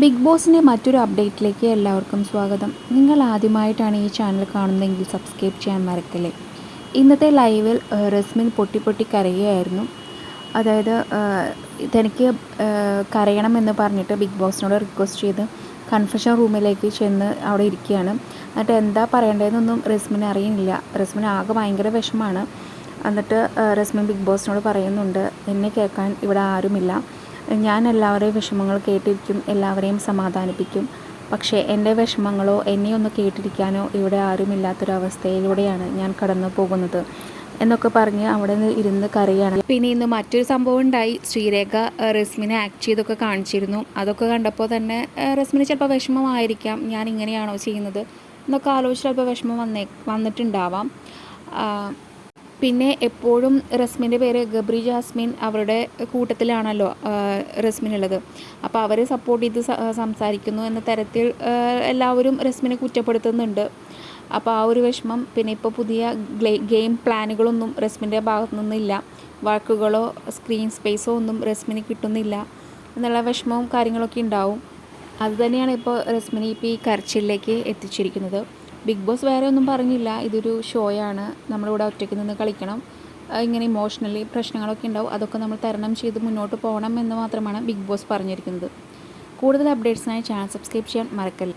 Big ബോസിന്റെ മറ്റൊരു അപ്ഡേറ്റിലേക്ക് എല്ലാവർക്കും സ്വാഗതം. നിങ്ങൾ ആദ്യമായിട്ടാണ് ഈ ചാനൽ കാണുന്നതെങ്കിൽ സബ്സ്ക്രൈബ് ചെയ്യാൻ മറക്കല്ലേ. ഇന്നത്തെ ലൈവിൽ റസ്മിൻ പൊട്ടി പൊട്ടി കരയുകയായിരുന്നു. അതായത് തനിക്ക് കരയണമെന്ന് പറഞ്ഞിട്ട് ബിഗ് ബോസിനോട് റിക്വസ്റ്റ് ചെയ്ത് കൺഫെഷൻ റൂമിലേക്ക് ചെന്ന് അവിടെ ഇരിക്കുകയാണ്. എന്നിട്ട് എന്താ പറയേണ്ടതെന്നൊന്നും റസ്മിന് അറിയുന്നില്ല. റസ്മിൻ ആകെ ഭയങ്കര വിഷമമാണ്. എന്നിട്ട് റസ്മിൻ ബിഗ് ബോസിനോട് പറയുന്നുണ്ട് എന്നെ കേൾക്കാൻ ഇവിടെ ആരുമില്ല. ഞാൻ എല്ലാവരുടെയും വിഷമങ്ങൾ കേട്ടിരിക്കും എല്ലാവരെയും സമാധാനിപ്പിക്കും. പക്ഷേ എന്റെ വിഷമങ്ങളോ എന്നെ ഒന്ന് കേട്ടിരിക്കാനോ ഇവിടെ ആരുമില്ലാത്തൊരവസ്ഥയിലൂടെയാണ് ഞാൻ കടന്നു പോകുന്നത്. എന്നൊക്കെ പറഞ്ഞ് അവിടെ നിന്ന് ഇരുന്ന് കറിയാണ് പിന്നെ ഇന്ന് മറ്റൊരു സംഭവം ഉണ്ടായി. ശ്രീരേഖ റസ്മിനെ ആക്ട് ചെയ്തൊക്കെ കാണിച്ചിരുന്നു. അതൊക്കെ കണ്ടപ്പോൾ തന്നെ റസ്മിന് ചിലപ്പോൾ വിഷമമായിരിക്കാം. ഞാൻ ഇങ്ങനെയാണോ ചെയ്യുന്നത്? എന്നൊക്കെ ആലോചിച്ച് ചിലപ്പോൾ വിഷമം വന്നേ വന്നിട്ടുണ്ടാവാം. പിന്നെ എപ്പോഴും റസ്മിന്റെ പേര് ഗബ്രി ജാസ്മിൻ അവരുടെ കൂട്ടത്തിലാണല്ലോ റസ്മിൻ ഉള്ളത് അപ്പോൾ അവരെ സപ്പോർട്ട് ചെയ്ത് സംസാരിക്കുന്നു എന്ന തരത്തിൽ എല്ലാവരും റസ്മിനെ കുറ്റപ്പെടുത്തുന്നുണ്ട്. അപ്പോൾ ആ ഒരു വിഷമം പിന്നെ ഇപ്പോൾ പുതിയ ഗെയിം പ്ലാനുകളൊന്നും റസ്മിന്റെ ഭാഗത്തു നിന്നില്ല. വാക്കുകളോ സ്ക്രീൻ സ്പേസോ ഒന്നും റസ്മിന് കിട്ടുന്നില്ല എന്നുള്ള വിഷമവും കാര്യങ്ങളൊക്കെ ഉണ്ടാവും. അതുതന്നെയാണ് ഇപ്പോൾ റസ്മിനെ ഇപ്പോൾ ഈ കരച്ചിലേക്ക് എത്തിച്ചിരിക്കുന്നത്. ബിഗ് ബോസ് വേറെ ഒന്നും പറഞ്ഞില്ല. ഇതൊരു ഷോയാണ്. നമ്മളിവിടെ ഒറ്റയ്ക്ക് നിന്ന് കളിക്കണം. ഇങ്ങനെ ഇമോഷണലി പ്രശ്നങ്ങളൊക്കെ ഉണ്ടാവും. അതൊക്കെ നമ്മൾ തരണം ചെയ്ത് മുന്നോട്ട് പോകണം എന്ന് മാത്രമാണ് ബിഗ് ബോസ് പറഞ്ഞിരിക്കുന്നത്. കൂടുതൽ അപ്ഡേറ്റ്സിനായി ചാനൽ സബ്സ്ക്രൈബ് ചെയ്യാൻ മറക്കല്ല